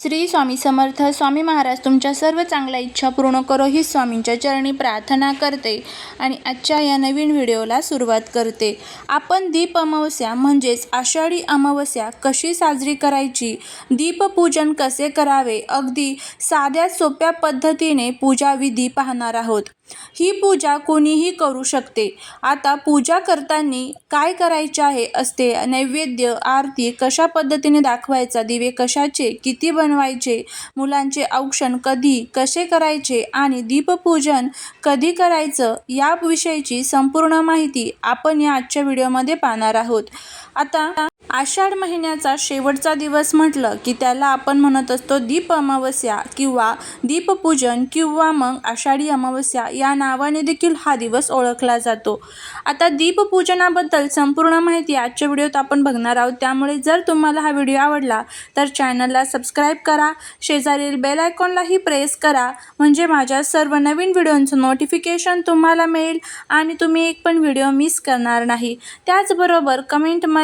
श्री स्वामी समर्थ स्वामी महाराज तुमच्या सर्व चांगल्या इच्छा पूर्ण करो ही स्वामींच्या चरणी प्रार्थना करते आणि आजच्या या नवीन व्हिडिओला सुरुवात करते. आपण दीप अमावस्या म्हणजेच आषाढी अमावस्या कशी साजरी करायची? दीपपूजन कसे करावे? अगदी साध्या सोप्या पद्धतीने पूजाविधी पाहणार आहोत. ही पूजा कोणीही करू शकते. आता पूजा करताना काय करायचे आहे असते नैवेद्य आरती कशा पद्धतीने दाखवायचा दिवे कशाचे किती बनवायचे मुलांचे औक्षण कधी कसे करायचे आणि दीपपूजन कधी करायचं याविषयीची संपूर्ण माहिती आपण या आजच्या व्हिडिओमध्ये पाहणार आहोत. आता आषाढ महिन्याचा शेवटचा दिवस म्हटलं की त्याला आपण म्हणत असतो दीप अमावस्या किंवा दीपपूजन किंवा मग आषाढी अमावस्या या नावाने देखील हा दिवस ओळखला जातो. आता दीपपूजनाबद्दल संपूर्ण माहिती आजच्या व्हिडिओत आपण बघणार आहोत. त्यामुळे जर तुम्हाला हा व्हिडिओ आवडला तर चॅनलला सबस्क्राईब करा शेजारील बेल आयकॉनलाही प्रेस करा म्हणजे माझ्या सर्व नवीन व्हिडिओंचं नोटिफिकेशन तुम्हाला मिळेल आणि तुम्ही एक पण व्हिडिओ मिस करणार नाही. त्याचबरोबर कमेंटमध्ये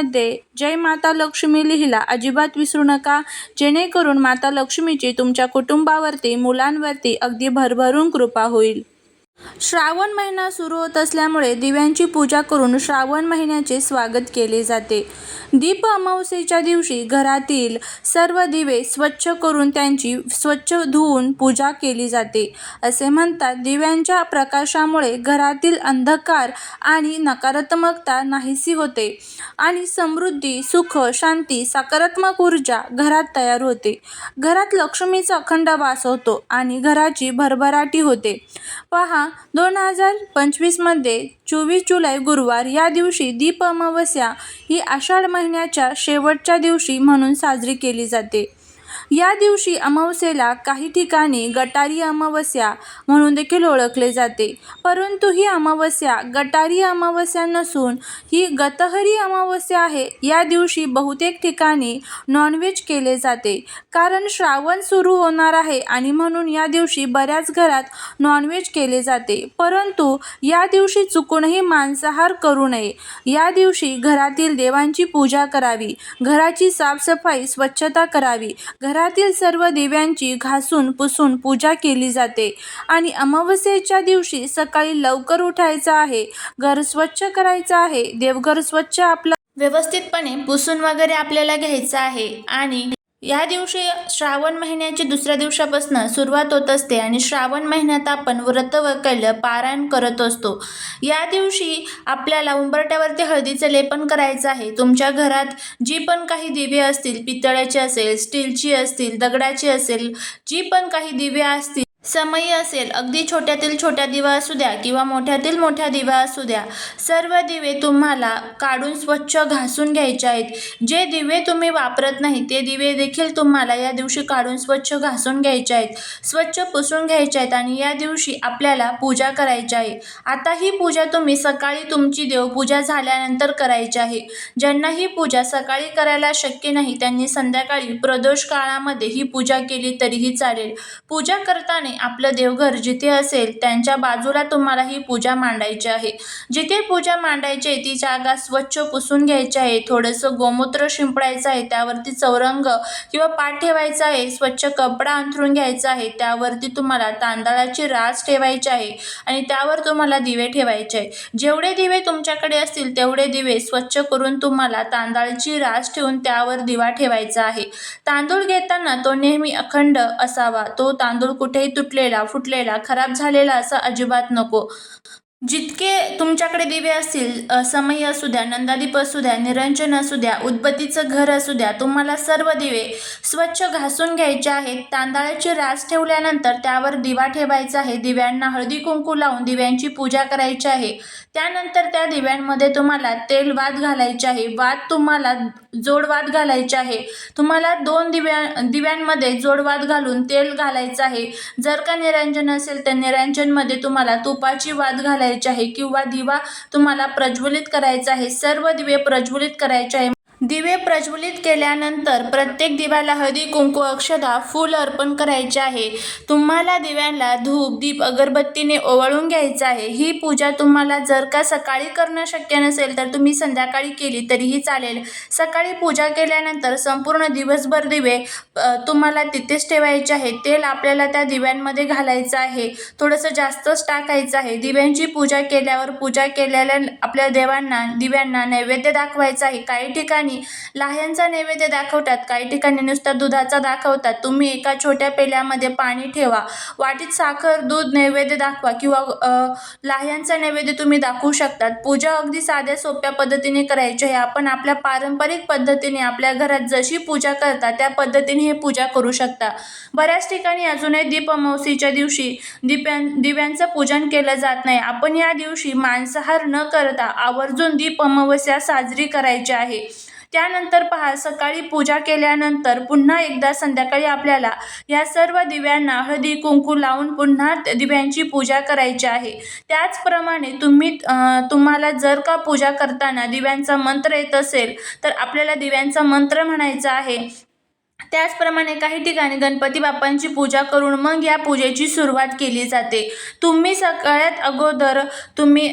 जय माता लक्ष्मी लिहिला अजिबात विसरू नका. जेणेकरून माता लक्ष्मीची तुमच्या कुटुंबावरती मुलांवरती अगदी भरभरून कृपा होईल. श्रावण महिना सुरू होत असल्यामुळे दिव्यांची पूजा करून श्रावण महिन्याचे स्वागत केले जाते. दीप अमावस्येच्या दिवशी घरातील सर्व दिवे स्वच्छ करून त्यांची स्वच्छ धुवून पूजा केली जाते. असे म्हणतात दिव्यांच्या प्रकाशामुळे घरातील अंधकार आणि नकारात्मकता नाहीसी होते आणि समृद्धी सुख शांती सकारात्मक ऊर्जा घरात तयार होते. घरात लक्ष्मीचा अखंड वास होतो आणि घराची भरभराटी होते. पहा दोन हजार पंचवीसमध्ये चोवीस जुलै गुरुवार या दिवशी दीप अमावस्या ही आषाढ महिन्याच्या शेवटच्या दिवशी म्हणून साजरी केली जाते. या दिवशी अमावस्येला काही ठिकाणी गटारी अमावस्या म्हणून देखील ओळखले जाते. परंतु ही अमावस्या गटारी अमावस्या नसून ही गतहरी अमावस्या आहे. या दिवशी बहुतेक ठिकाणी नॉनव्हेज केले जाते. कारण श्रावण सुरू होणार आहे आणि म्हणून या दिवशी बऱ्याच घरात नॉनव्हेज केले जाते. परंतु या दिवशी चुकूनही मांसाहार करू नये. या दिवशी घरातील देवांची पूजा करावी. घराची साफसफाई स्वच्छता करावी. घरातील सर्व दिव्यांची घासून पुसून पूजा केली जाते. आणि अमावस्येच्या दिवशी सकाळी लवकर उठायचं आहे घर स्वच्छ करायचं आहे देवघर स्वच्छ आपलं व्यवस्थितपणे पुसून वगैरे आपल्याला घ्यायचं आहे आणि या दिवशी श्रावण महिन्याची दुसऱ्या दिवसापासून सुरुवात होत असते आणि श्रावण महिन्यात आपण व्रत वैकल्य पारायण करत असतो. या दिवशी आपल्याला उंबरट्यावरती हळदीचं लेपन करायचं आहे. तुमच्या घरात जी पण काही दिवे असतील पितळ्याची असेल स्टीलची असतील दगडाची असेल जी पण काही दिवे असतील समयी असेल. अगदी छोट्यातील छोट्या दिवा असू द्या किंवा मोठ्यातील मोठ्या दिवा असू द्या. सर्व दिवे तुम्हाला काढून स्वच्छ घासून घ्यायचे आहेत. जे दिवे तुम्ही वापरत नाही ते दिवे देखील तुम्हाला या दिवशी काढून स्वच्छ घासून घ्यायचे आहेत. स्वच्छ पुसून घ्यायचे आहेत आणि या दिवशी आपल्याला पूजा करायची आहे. आता ही पूजा तुम्ही सकाळी तुमची देवपूजा झाल्यानंतर करायची आहे. ज्यांना ही पूजा सकाळी करायला शक्य नाही त्यांनी संध्याकाळी प्रदोष काळामध्ये ही पूजा केली तरीही चालेल. पूजा करताना आपलं देवघर जिथे असेल त्यांच्या बाजूला तुम्हाला ही पूजा मांडायची आहे. जिथे पूजा मांडायची आहे ती जागा स्वच्छ पुसून घ्यायची आहे. थोडंसं गोमूत्र शिंपडायचं आहे त्यावरती चौरंग किंवा पाठ ठेवायचा आहे. स्वच्छ कपडा अंथरून घ्यायचा आहे त्यावरती तुम्हाला तांदळाची रास ठेवायची आहे आणि त्यावर तुम्हाला दिवे ठेवायचे आहे. जेवढे दिवे तुमच्याकडे असतील तेवढे दिवे स्वच्छ करून तुम्हाला तांदळाची रास ठेवून त्यावर दिवा ठेवायचा आहे. तांदूळ घेताना तो नेहमी अखंड असावा. तो तांदूळ कुठेही तुटलेला फुटलेला खराब झालेला असा अजिबात नको. जितके तुमच्याकडे दिवे असतील समय असू द्या नंदादीप असू द्या निरंजन असू द्या उदबत्तीचं घर असू द्या तुम्हाला सर्व दिवे स्वच्छ घासून घ्यायचे आहेत. तांदळाची रास ठेवल्यानंतर त्यावर दिवा ठेवायचा आहे. दिव्यांना हळदी कुंकू लावून दिव्यांची पूजा करायची आहे. त्यानंतर त्या दिव्यांमध्ये तुम्हाला तेल वाद घालायचे आहे. वाद तुम्हाला जोडवाद घालायचे आहे. तुम्हाला दोन दिव्या दिव्यांमध्ये जोडवाद घालून तेल घालायचं आहे. जर का निरंजन असेल तर निरंजनमध्ये तुम्हाला तुपाची वाद घालायची आहे किंवा दिवा तुम्हाला प्रज्वलित करायचा आहे सर्व दिवे प्रज्वलित करायचे आहे. दिवे प्रज्वलित केल्यानंतर प्रत्येक दिव्याला हळदी कुंकू अक्षदा फूल अर्पण करायचे आहे. तुम्हाला दिव्यांना धूप दीप अगरबत्तीने ओवाळून घ्यायचं आहे. ही पूजा तुम्हाला जर का सकाळी करणं शक्य नसेल तर तुम्ही संध्याकाळी केली तरीही चालेल. सकाळी पूजा केल्यानंतर संपूर्ण दिवसभर दिवे तुम्हाला तिथेच ठेवायचे आहे. तेल आपल्याला त्या दिव्यांमध्ये घालायचं आहे. थोडंसं जास्तच टाकायचं आहे. दिव्यांची पूजा केल्यावर पूजा केलेल्या आपल्या देवांना दिव्यांना नैवेद्य दाखवायचं आहे. काही ठिकाणी लाह्यांचा नैवेद्य दाखवतात. काही ठिकाणी नुसता दुधाचा दाखवतात. तुम्ही एका छोट्या पेल्यामध्ये पाणी ठेवा. वाटीत साखर दूध नैवेद्य दाखवा किंवा लाह्यांचा नैवेद्य तुम्ही दाखवू शकतात. पूजा अगदी साध्या सोप्या पद्धतीने करायची. आहे आपण आपल्या पारंपरिक पद्धतीने आपल्या घरात जशी पूजा करता त्या पद्धतीने हे पूजा करू शकता. बऱ्याच ठिकाणी अजूनही दीप अमावस्येच्या दिवशी दिप्यां दिव्यांचं पूजन केलं जात नाही. आपण या दिवशी मांसाहार न करता आवर्जून दीप अमावस्या साजरी करायची आहे. त्यानंतर पहा सकाळी पूजा केल्यानंतर पुन्हा एकदा संध्याकाळी आपल्याला या सर्व दिव्यांना हळदी कुंकू लावून पुन्हा दिव्यांची पूजा करायची आहे. त्याचप्रमाणे तुम्ही तुम्हाला जर का पूजा करताना दिव्यांचा मंत्र येत असेल तर आपल्याला दिव्यांचा मंत्र म्हणायचा आहे. त्याचप्रमाणे काही ठिकाणी गणपती बाप्पांची पूजा करून मग या पूजेची सुरुवात केली जाते. तुम्ही सगळ्यात अगोदर तुम्ही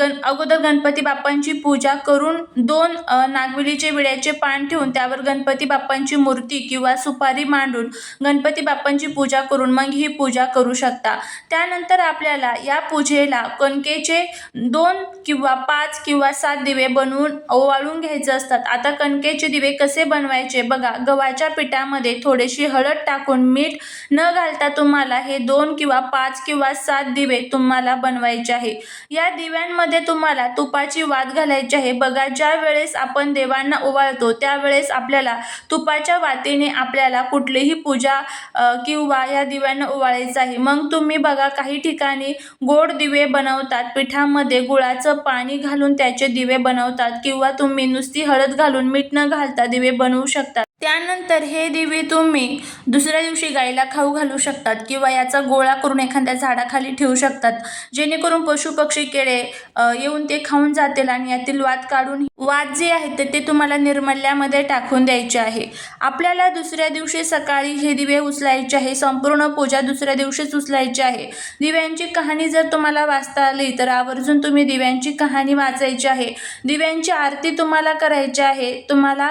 गण अगोदर गणपती बाप्पांची पूजा करून दोन अं, नागवेलीचे विड्याचे पान ठेवून त्यावर गणपती बाप्पांची मूर्ती किंवा सुपारी मांडून गणपती बाप्पांची पूजा करून मग ही पूजा करू शकता. त्यानंतर आपल्याला या पूजेला कणकेचे दोन किंवा पाच किंवा सात दिवे बनवून ओवाळून घ्यायचे असतात. आता कणकेचे दिवे कसे बनवायचे? बघा गव्हाच्या पिठामध्ये थोडीशी हळद टाकून मीठ न घालता तुम्हाला हे दोन किंवा पाच किंवा सात दिवे तुम्हाला बनवायचे आहे. या दिव्यांमध्ये तुम्हाला तुपाची वात घालायची आहे. बघा ज्या वेळेस आपण देवांना ओवाळतो त्यावेळेस आपल्याला तुपाच्या वातीने आपल्याला कुठलीही पूजा किंवा या दिव्यांना ओवाळायचं आहे. मग तुम्ही बघा काही ठिकाणी गोड दिवे बनवतात. पिठामध्ये गुळाचं पाणी घालून त्याचे दिवे बनवतात. किंवा तुम्ही नुसती हळद घालून मीठ न घालता दिवे बनवू शकता. त्यानंतर हे दिवे तुम्ही दुसऱ्या दिवशी गाईला खाऊ घालू शकतात किंवा याचा गोळा करून एखाद्या झाडाखाली ठेवू शकतात. जेणेकरून पशुपक्षी किडे येऊन ते खाऊन जातील आणि यातील वाद काढून वाद जे आहेत ते ते तुम्हाला निर्मल्यामध्ये टाकून द्यायचे आहे. आपल्याला दुसऱ्या दिवशी सकाळी हे दिवे उचलायचे आहे संपूर्ण पूजा दुसऱ्या दिवशीच उचलायची आहे. दिव्यांची कहाणी जर तुम्हाला वाचता आली तर आवर्जून तुम्ही दिव्यांची कहाणी वाचायची आहे. दिव्यांची आरती तुम्हाला करायची आहे. तुम्हाला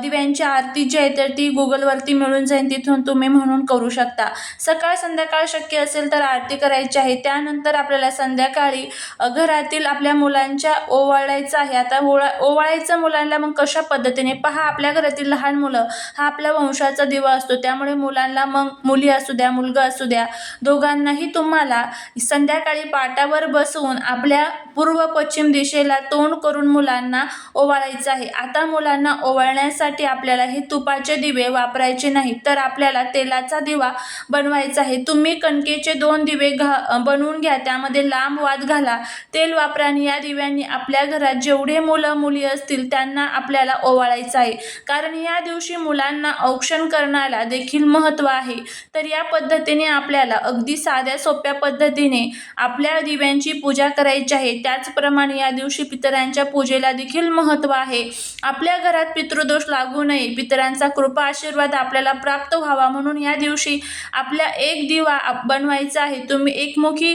दिव्यांची आरती जी आहे तर ती गुगलवरती मिळून जाईल तिथून तुम्ही म्हणून करू शकता. सकाळ संध्याकाळ शक्य असेल तर आरती करायची आहे. त्यानंतर आपल्याला संध्याकाळी घरातील आपल्या मुलांच्या ओवाळायचं आहे. आता ओळा ओवाळायचं मुलांना मग कशा पद्धतीने? पहा आपल्या घरातील लहान मुलं हा आपल्या वंशाचा दिवा असतो. त्यामुळे मुलांना मग मुली असू द्या मुलगा असू द्या दोघांनाही तुम्हाला संध्याकाळी पाटावर बसवून आपल्या पूर्व पश्चिम दिशेला तोंड करून मुलांना ओवाळायचं आहे. आता मुलांना ओवाळण्यासाठी आपल्याला हे तुपाचे दिवे वापरायचे नाही तर आपल्याला तेलाचा दिवा बनवायचा आहे. तुम्ही कणकेचे दोन दिवे घा बनवून घ्या त्यामध्ये लांब वाद घाला. तेल वापरा आणि या दिव्यांनी आपल्या घरात जेवढे मुलं मुली असतील त्यांना आपल्याला ओवाळायचं आहे. कारण या दिवशी मुलांना औक्षण करण्याला देखील महत्त्व आहे. तर या पद्धतीने आपल्याला अगदी साध्या सोप्या पद्धतीने आपल्या दिव्यांची पूजा करायची आहे. त्याचप्रमाणे या दिवशी पितरांच्या पूजेला देखील महत्त्व आहे. आपल्या घरात पितृदोष लागू नये. त्यांचा कृपा आशीर्वाद आपल्याला प्राप्त व्हावा म्हणून या दिवशी आपल्या एक दिवा बनवायचा आहे. तुम्ही एकमुखी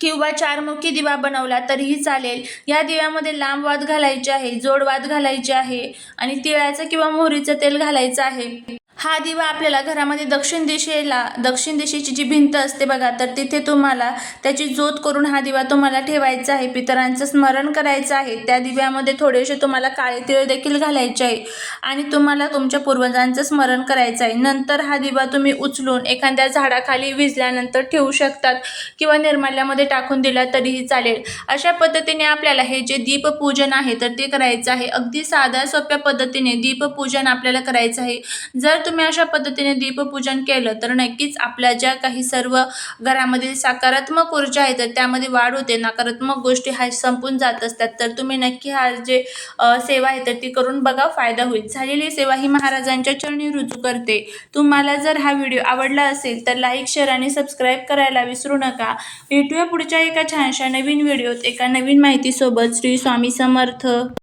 किंवा चारमुखी दिवा बनवला तरीही चालेल. या दिव्यामध्ये लांब वाद घालायचे आहे जोड वाद घालायचे आहे आणि तिळाचं किंवा मोहरीचं तेल घालायचं आहे. हा दिवा आपल्याला घरामध्ये दक्षिण दिशेला दक्षिण दिशेची जी भिंत असते बघा तर तिथे तुम्हाला त्याची जोत करून हा दिवा तुम्हाला ठेवायचा आहे. पितरांचं स्मरण करायचं आहे. त्या दिव्यामध्ये थोडेसे तुम्हाला काळे तिळ देखील घालायचे आहे. आणि तुम्हाला तुमच्या पूर्वजांचं स्मरण करायचं आहे. नंतर हा दिवा तुम्ही उचलून एखाद्या झाडाखाली विजल्यानंतर ठेवू शकतात किंवा निर्माल्यामध्ये टाकून दिला तरीही चालेल. अशा पद्धतीने आपल्याला हे जे दीपपूजन आहे तर ते करायचं आहे. अगदी साध्या सोप्या पद्धतीने दीपपूजन आपल्याला करायचं आहे. जर तुम्ही अशा पद्धतीने दीपपूजन केलं तर नक्कीच आपल्या ज्या काही सर्व घरामधील सकारात्मक ऊर्जा आहे तर त्यामध्ये वाढ होते नकारात्मक गोष्टी हा संपून जात असतात. तर तुम्ही नक्की हा जे सेवा आहे तर ती करून बघा फायदा होईल. झालेली सेवा ही महाराजांच्या चरणी रुजू करते. तुम्हाला जर हा व्हिडिओ आवडला असेल तर लाईक शेअर आणि सबस्क्राईब करायला विसरू नका. भेटूया पुढच्या एका छानशा नवीन व्हिडिओत एका नवीन माहितीसोबत. श्री स्वामी समर्थ.